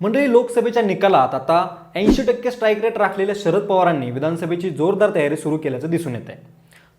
मंडळी लोकसभेच्या निकालात आता ऐंशी टक्के स्ट्राईक रेट राखलेल्या शरद पवारांनी विधानसभेची जोरदार तयारी सुरू केल्याचं दिसून येत आहे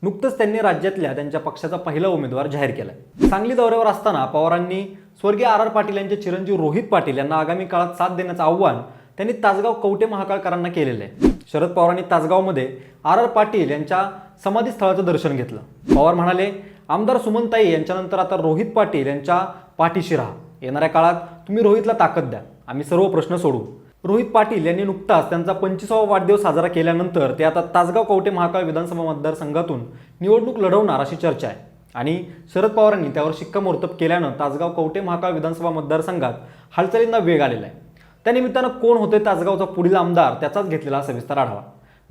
नुकतंच त्यांनी राज्यातल्या त्यांच्या पक्षाचा पहिला उमेदवार जाहीर केलाय. सांगली दौऱ्यावर असताना पवारांनी स्वर्गीय आर आर पाटील यांचे चिरंजीव रोहित पाटील यांना आगामी काळात साथ देण्याचं आव्हान त्यांनी तासगाव कवटे महाकाळकरांना केलेलं आहे. शरद पवारांनी तासगावमध्ये आर आर पाटील यांच्या समाधीस्थळाचं दर्शन घेतलं. पवार म्हणाले आमदार सुमनताई यांच्यानंतर आता रोहित पाटील यांच्या पाठीशी राहा. येणाऱ्या काळात तुम्ही रोहितला ताकद द्या. आम्ही सर्व प्रश्न सोडू. रोहित पाटील यांनी नुकताच त्यांचा पंचवीसावा वाढदिवस साजरा केल्यानंतर ते आता तासगाव कवटे महाकाळ विधानसभा मतदारसंघातून निवडणूक लढवणार अशी चर्चा आहे. आणि शरद पवारांनी त्यावर शिक्कामोर्तब केल्यानं तासगाव कवटे महाकाळ विधानसभा मतदारसंघात हालचालींना वेग आलेला आहे. त्यानिमित्तानं कोण होते तासगावचा पुढील आमदार त्याचाच घेतलेला सविस्तर आढावा.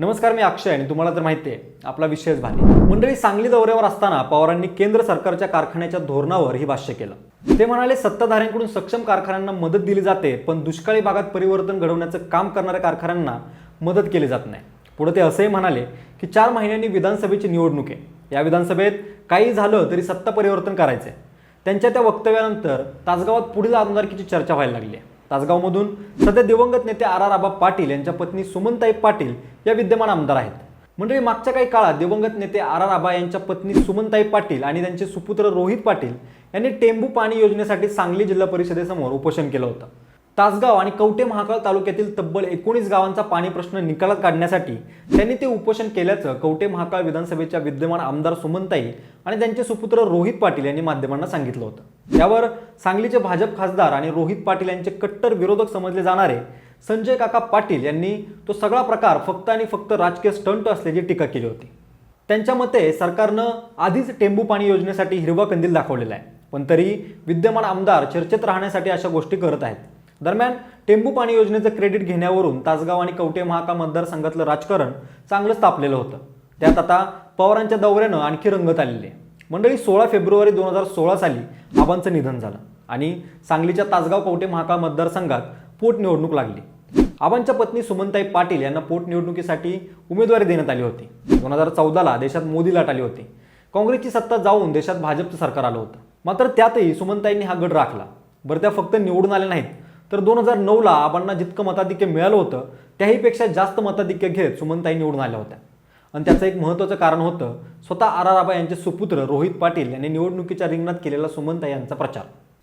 नमस्कार मी अक्षय आणि तुम्हाला तर माहिती आहे आपला विषयच भारी. मंडळी सांगली दौऱ्यावर असताना पवारांनी केंद्र सरकारच्या कारखान्याच्या धोरणावर ही भाष्य केलं. ते म्हणाले सत्ताधाऱ्यांकडून सक्षम कारखान्यांना मदत दिली जाते पण दुष्काळी भागात परिवर्तन घडवण्याचं काम करणाऱ्या कारखान्यांना मदत केली जात नाही. पुढे ते असंही म्हणाले की चार महिन्यांनी विधानसभेची निवडणूक आहे. या विधानसभेत काही झालं तरी सत्ता परिवर्तन करायचंय. त्यांच्या त्या वक्तव्यानंतर तासगावात पुढील आमदारकीची चर्चा व्हायला लागली आहे. तासगावमधून सध्या दिवंगत नेते आर आर आबा पाटील यांच्या पत्नी सुमनताई पाटील या विद्यमान आमदार आहेत. मंडळी मागच्या काही काळात दिवंगत नेते आर आर आबा यांच्या पत्नी सुमनताई पाटील आणि त्यांचे सुपुत्र रोहित पाटील यांनी टेंबू पाणी योजनेसाठी सांगली जिल्हा परिषदेसमोर उपोषण केलं होतं. तासगाव आणि कवटे महाकाळ तालुक्यातील तब्बल एकोणीस गावांचा पाणी प्रश्न निकालात काढण्यासाठी त्यांनी ते उपोषण केल्याचं कवटे महाकाळ विधानसभेच्या विद्यमान आमदार सुमनताई आणि त्यांचे सुपुत्र रोहित पाटील यांनी माध्यमांना सांगितलं होतं. त्यावर सांगलीचे भाजप खासदार आणि रोहित पाटील यांचे कट्टर विरोधक समजले जाणारे संजय काका पाटील यांनी तो सगळा प्रकार फक्त आणि फक्त राजकीय स्टंट असल्याची टीका केली होती. त्यांच्या मते सरकारनं आधीच टेंबू पाणी योजनेसाठी हिरवा कंदील दाखवलेला आहे. पण तरी विद्यमान आमदार चर्चेत राहण्यासाठी अशा गोष्टी करत आहेत. दरम्यान टेंबू पाणी योजनेचं क्रेडिट घेण्यावरून तासगाव आणि कवटे महाका मतदारसंघातलं राजकारण चांगलंच तापलेलं होतं. त्यात आता पवारांच्या दौऱ्यानं आणखी रंगत आलेली आहे. मंडळी सोळा फेब्रुवारी दोन हजार सोळा साली आबांचं निधन झालं आणि सांगलीच्या तासगाव कवटे महाका मतदारसंघात पोटनिवडणूक लागली. आबांच्या पत्नी सुमनताई पाटील यांना पोटनिवडणुकीसाठी उमेदवारी देण्यात आली होती. दोन हजार चौदाला देशात मोदी लाट आली होती. काँग्रेसची सत्ता जाऊन देशात भाजपचं सरकार आलं होतं. मात्र त्यातही सुमनताईंनी हा गड राखला. बरं त्या फक्त निवडून आल्या नाहीत. तर दोन हजार नऊला आबांना जितकं मताधिक्य मिळालं होतं त्याहीपेक्षा जास्त मताधिक्य घेत सुमनताई निवडून आल्या होत्या. आणि त्याचं एक महत्त्वाचं कारण होतं स्वतः आर आर आबा यांचे सुपुत्र रोहित पाटील यांनी निवडणुकीच्या रिंगणात केलेला सुमनताई यांचा प्रचार.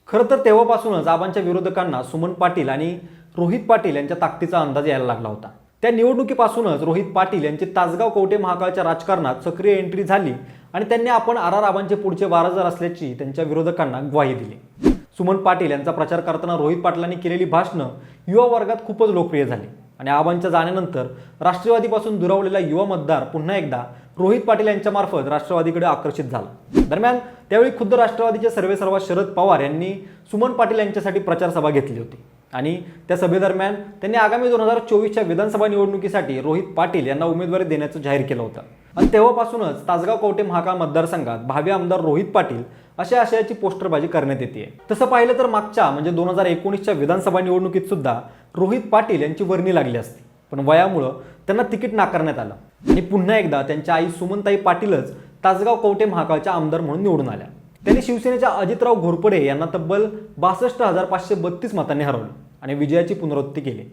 खरं तर तेव्हापासूनच आबांच्या विरोधकांना सुमन पाटील आणि रोहित पाटील यांच्या ताकदीचा अंदाज यायला लागला होता. त्या निवडणुकीपासूनच रोहित पाटील यांची तासगाव कवटे महाकाळच्या राजकारणात सक्रिय एंट्री झाली आणि त्यांनी आपण आर आर आबांचे पुढचे वारसदार असल्याची त्यांच्या विरोधकांना ग्वाही दिली. सुमन पाटील यांचा प्रचार करताना रोहित पाटलांनी केलेली भाषणं युवा वर्गात खूपच लोकप्रिय झाली. आणि आबांच्या जाण्यानंतर राष्ट्रवादीपासून दुरावलेला युवा मतदार पुन्हा एकदा रोहित पाटील यांच्यामार्फत राष्ट्रवादीकडे आकर्षित झाला. दरम्यान त्यावेळी खुद्द राष्ट्रवादीचे सर्वेसर्वा शरद पवार यांनी सुमन पाटील यांच्यासाठी प्रचार सभा घेतली होती. आणि त्या सभेदरम्यान त्यांनी आगामी दोन हजार चोवीसच्या विधानसभा निवडणुकीसाठी रोहित पाटील यांना उमेदवारी देण्याचं जाहीर केलं होतं. आणि तेव्हापासूनच तासगाव कवटे महाकाळ मतदारसंघात भावी आमदार रोहित पाटील अशा आशयाची पोस्टरबाजी करण्यात येते. तसं पाहिलं तर मागच्या म्हणजे दोन हजार एकोणीसच्या विधानसभा निवडणुकीत सुद्धा रोहित पाटील यांची वर्णी लागली असती. पण वयामुळं त्यांना तिकीट नाकारण्यात आलं. आणि पुन्हा एकदा त्यांच्या आई सुमनताई पाटीलच तासगाव कवटे महाकाळच्या आमदार म्हणून निवडून आल्या. त्यांनी शिवसेनेच्या अजितराव घोरपडे यांना तब्बल बासष्ट हजार पाचशे बत्तीस मतांनी हरवलं आणि विजयाची पुनरावृत्ती केली.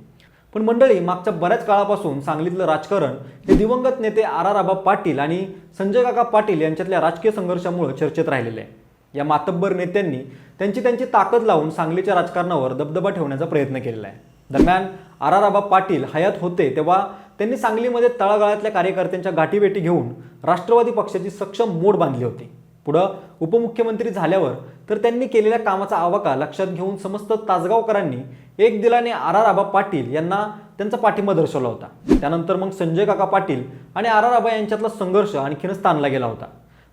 पण मंडळी मागच्या बऱ्याच काळापासून सांगलीतलं राजकारण हे दिवंगत नेते आर आर आबा पाटील आणि संजय काका पाटील यांच्यातल्या राजकीय संघर्षामुळे चर्चेत राहिलेले आहे. या मातब्बर नेत्यांनी त्यांची त्यांची ताकद लावून सांगलीच्या राजकारणावर दबदबा ठेवण्याचा प्रयत्न केलेला आहे. दरम्यान आर आर आबा पाटील हयात होते तेव्हा त्यांनी सांगलीमध्ये तळागाळातल्या कार्यकर्त्यांच्या गाठीभेटी घेऊन राष्ट्रवादी पक्षाची सक्षम मोड बांधली होती. पुढं उपमुख्यमंत्री झाल्यावर तर त्यांनी केलेल्या कामाचा आवाका लक्षात घेऊन समस्त तासगावकरांनी एक दिलाने आर आर आबा पाटील यांना त्यांचा पाठिंबा दर्शवला होता. त्यानंतर मग संजय काका पाटील आणि आर आर आबा यांच्यातला संघर्ष आणखीनच ताणला गेला होता.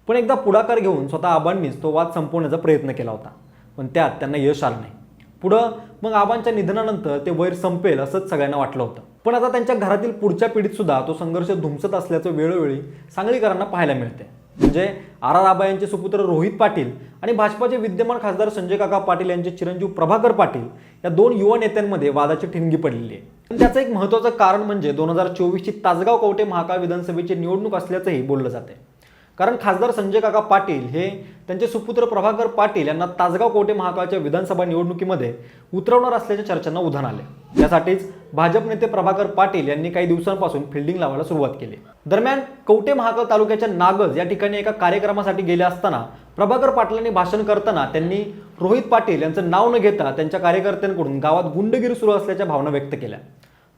पण एकदा पुढाकार घेऊन स्वतः आबांनीच तो वाद संपवण्याचा प्रयत्न केला होता. पण त्यात त्यांना यश आलं नाही. पुढं मग आबांच्या निधनानंतर ते वैर संपेल असंच सगळ्यांना वाटलं होतं. पण आता त्यांच्या घरातील पुढच्या पिढीत सुद्धा तो संघर्ष धुमसत असल्याचं वेळोवेळी सांगलीकरांना पाहायला मिळते म्हणजे आर आर आबा यांचे सुपुत्र रोहित पाटील आणि भाजपाचे विद्यमान खासदार संजय काका पाटील यांचे चिरंजीव प्रभाकर पाटील या दोन युवा नेत्यांमध्ये वादाची ठिणगी पडलेली आहे. पण त्याचं एक महत्त्वाचं कारण म्हणजे दोन हजार चोवीसची तासगाव कवटे महाकाळ विधानसभेची निवडणूक असल्याचंही बोललं जाते कारण खासदार संजय काका पाटील हे त्यांचे सुपुत्र प्रभाकर पाटील यांना तासगाव कोटे महाकाळच्या विधानसभा निवडणुकीमध्ये उतरवणार असल्याच्या चर्चांना उधाण आले. त्यासाठीच भाजप नेते प्रभाकर पाटील यांनी काही दिवसांपासून फिल्डिंग लावायला सुरुवात केली. दरम्यान कवटे महाकाळ तालुक्याच्या नागज या ठिकाणी एका कार्यक्रमासाठी गेले असताना प्रभाकर पाटलांनी भाषण करताना त्यांनी रोहित पाटील यांचं नाव न घेता त्यांच्या कार्यकर्त्यांकडून गावात गुंडगिरी सुरू असल्याच्या भावना व्यक्त केल्या.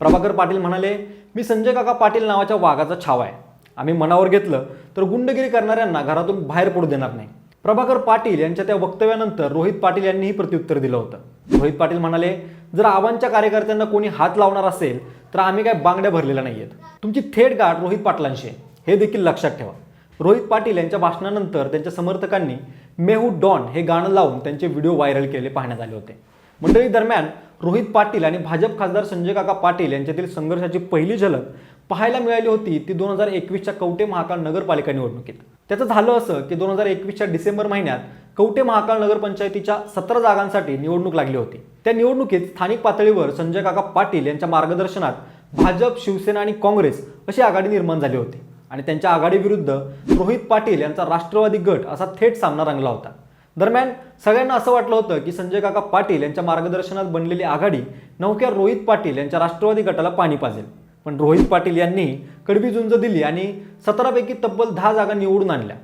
प्रभाकर पाटील म्हणाले मी संजय काका पाटील नावाच्या वाघाचा छावा आहे. आम्ही मनावर घेतलं तर गुंडगिरी करणाऱ्यांना घरातून बाहेर पडू देणार नाही. प्रभाकर पाटील यांच्या त्या वक्तव्यानंतर रोहित पाटील यांनीही प्रत्युत्तर दिलं होतं. रोहित पाटील म्हणाले जर आव्हानच्या कार्यकर्त्यांना कोणी हात लावणार असेल तर आम्ही काय बांगड्या भरलेल्या नाही आहेत तुमची थेट गाठ रोहित पाटलांशी आहे. हे देखील लक्षात ठेवा. रोहित पाटील यांच्या भाषणानंतर त्यांच्या समर्थकांनी मेहू डॉन हे गाणं लावून त्यांचे व्हिडिओ व्हायरल केले पाहण्यात आले होते. मंडळी दरम्यान रोहित पाटील आणि भाजप खासदार संजय काका पाटील यांच्यातील संघर्षाची पहिली झलक पाहायला मिळाली होती ती दोन हजार एकवीसच्या कवटे महाकाळ नगरपालिका निवडणुकीत. त्याचं झालं असं की दोन हजार एकवीसच्या डिसेंबर महिन्यात कवटे महाकाळ नगरपंचायतीच्या सतरा जागांसाठी निवडणूक लागली होती. त्या निवडणुकीत स्थानिक पातळीवर संजय काका पाटील यांच्या मार्गदर्शनात भाजप शिवसेना आणि काँग्रेस अशी आघाडी निर्माण झाली होती आणि त्यांच्या आघाडीविरुद्ध रोहित पाटील यांचा राष्ट्रवादी गट असा थेट सामना रंगला होता. दरम्यान सगळ्यांना असं वाटलं होतं की संजय काका पाटील यांच्या मार्गदर्शनात बनलेली आघाडी नौक्या रोहित पाटील यांच्या राष्ट्रवादी गटाला पाणी पाजेल. पण रोहित पाटील यांनी कडवी झुंज दिली आणि सतरापैकी तब्बल दहा जागा निवडून आणल्या.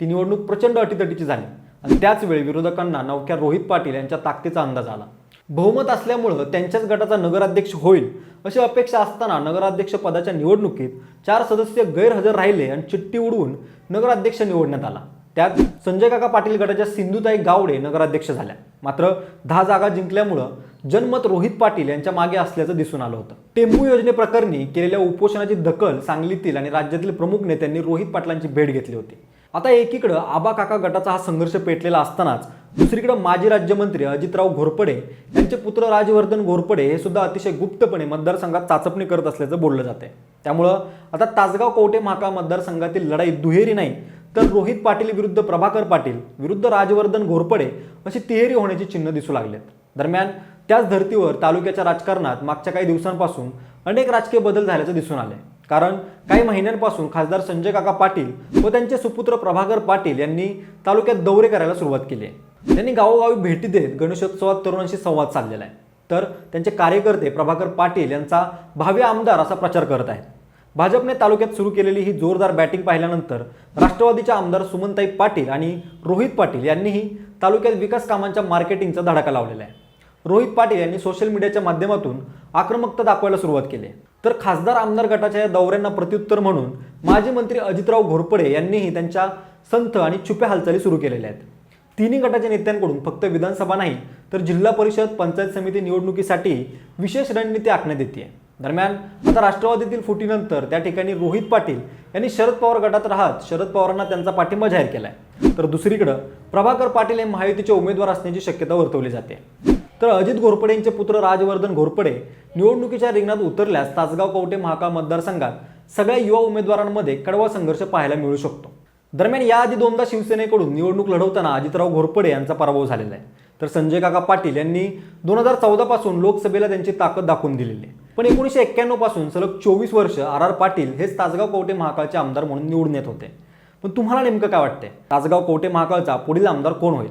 ती निवडणूक प्रचंड अटीतटीची झाली. आणि त्याच वेळी विरोधकांना नवख्या रोहित पाटील यांच्या ताकदीचा अंदाज आला. बहुमत असल्यामुळं त्यांच्याच गटाचा नगराध्यक्ष होईल अशी अपेक्षा असताना नगराध्यक्ष पदाच्या निवडणुकीत चार सदस्य गैरहजर राहिले आणि चिठ्ठी उडवून नगराध्यक्ष निवडण्यात आला. त्यात संजय काका पाटील गटाच्या सिंधुताई गावडे नगराध्यक्ष झाल्या. मात्र दहा जागा जिंकल्यामुळं जनमत रोहित पाटील यांच्या मागे असल्याचं दिसून आलं होतं. टेंबू योजनेप्रकरणी केलेल्या उपोषणाची दखल सांगलीतील आणि राज्यातील प्रमुख नेत्यांनी रोहित पाटलांची भेट घेतली होती. आता एकीकडं आबा काका गटाचा हा संघर्ष पेटलेला असतानाच दुसरीकडे माजी राज्यमंत्री अजितराव घोरपडे यांचे पुत्र राजवर्धन घोरपडे हे सुद्धा अतिशय गुप्तपणे मतदारसंघात चाचपणी करत असल्याचं बोललं जाते त्यामुळं आता तासगाव कवटे महाका मतदारसंघातील लढाई दुहेरी नाही तर रोहित पाटील विरुद्ध प्रभाकर पाटील विरुद्ध राजवर्धन घोरपडे अशी तिहेरी होण्याची चिन्ह दिसू लागलेत. दरम्यान त्याच धर्तीवर तालुक्याच्या राजकारणात मागच्या काही दिवसांपासून अनेक राजकीय बदल झाल्याचं दिसून आले कारण काही महिन्यांपासून खासदार संजय काका पाटील व त्यांचे सुपुत्र प्रभाकर पाटील यांनी तालुक्यात दौरे करायला सुरुवात केली आहे. त्यांनी गावोगावी भेटी देत गणेशोत्सवात तरुणांशी संवाद साधलेला आहे. तर त्यांचे कार्यकर्ते प्रभाकर पाटील यांचा भावी आमदार असा प्रचार करत आहेत. भाजपने तालुक्यात सुरू केलेली ही जोरदार बॅटिंग पाहिल्यानंतर राष्ट्रवादीच्या आमदार सुमनताई पाटील आणि रोहित पाटील यांनीही तालुक्यात विकास कामांच्या मार्केटिंगचा धडाका लावलेला आहे. रोहित पाटील यांनी सोशल मीडियाच्या माध्यमातून आक्रमकता दाखवायला सुरुवात केली. तर खासदार आमदार गटाच्या या दौऱ्यांना प्रत्युत्तर म्हणून माजी मंत्री अजितराव घोरपडे यांनीही त्यांच्या संथ आणि छुप्या हालचाली सुरू केलेल्या आहेत. तिन्ही गटाच्या नेत्यांकडून फक्त विधानसभा नाही तर जिल्हा परिषद पंचायत समिती निवडणुकीसाठी विशेष रणनीती आखण्यात येते. दरम्यान आता राष्ट्रवादीतील फुटीनंतर त्या ठिकाणी रोहित पाटील यांनी शरद पवार गटात राहत शरद पवारांना त्यांचा पाठिंबा जाहीर केलाय. तर दुसरीकडं प्रभाकर पाटील हे महायुतीचे उमेदवार असण्याची शक्यता वर्तवली जाते. तर अजित घोरपडे यांचे पुत्र राजवर्धन घोरपडे निवडणुकीच्या रिंगणात उतरल्यास तासगाव कवटे महाकाळ मतदारसंघात सगळ्या युवा उमेदवारांमध्ये कडवा संघर्ष पाहायला मिळू शकतो. दरम्यान याआधी दोनदा शिवसेनेकडून निवडणूक लढवताना अजितराव घोरपडे यांचा पराभव झालेला आहे. तर संजय काका पाटील यांनी दोन हजार चौदा पासून लोकसभेला त्यांची ताकद दाखवून दिलेली आहे. पण एकोणीसशे एक्क्याण्णवपासून सलग चोवीस वर्ष आर आर पाटील हेच तासगाव कवटे महाकाळचे आमदार म्हणून निवडून येत होते. पण तुम्हाला नेमकं काय वाटतंय? तासगाव कवटे महाकाळचा पुढील आमदार कोण होईल?